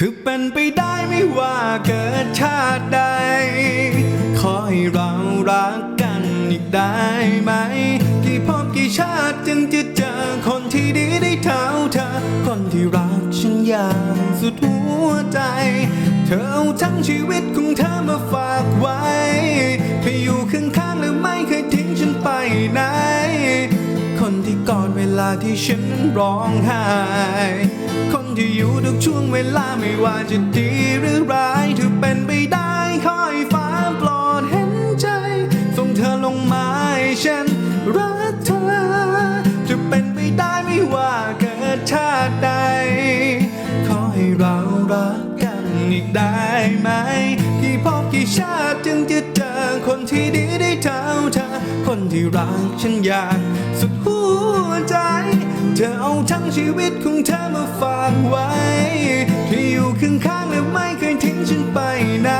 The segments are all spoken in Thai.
ถึงเป็นไปได้ไม่ว่าเกิดชาติใด ขอให้เรารักกันอีกได้ไหม กี่พบกี่ชาติจึงจะเจอคนที่ดีได้เท่าเธอ คนที่รักฉันอย่างสุดหัวใจ เธอเอาทั้งชีวิตของเธอมาฝากไว้ ไปอยู่ข้างๆและไม่เคยทิ้งฉันไปไหน คนที่กอดเวลาที่ฉันร้องไห้ ที่อยู่ทุกช่วงเวลาไม่ว่าจะดีหรือร้ายถ้าเป็นไปได้ขอให้ฟ้าโปรดเห็นใจ ส่งเธอลงมาให้ฉันรักเธอจะเป็นไปได้ไม่ว่าเกิดชาติใด ขอให้เรารักกันอีกได้ไหม กี่พบกี่ชาติจึงจะเจอคนที่ดีได้เท่าเธอ คนที่รักฉันอย่างสุดหัวใจ เธอเอาทั้งชีวิตของเธอมาฝากไว้ ที่อยู่ข้างๆและไม่เคยทิ้งฉันไปไหน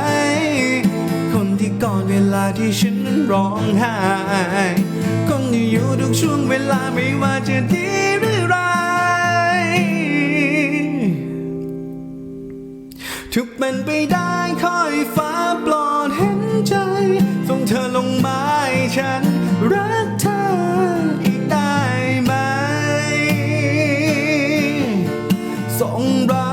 คนที่ก่อนเวลาที่ฉันนั้นร้องไห้ คนที่อยู่ทุกช่วงเวลาไม่ว่าจะดีหรือร้ายทุกเป็นไปได้ขอให้ฟ้าปลอดเห็นใจ ส่งเธอลงมาให้ฉันรักเธอ So sombra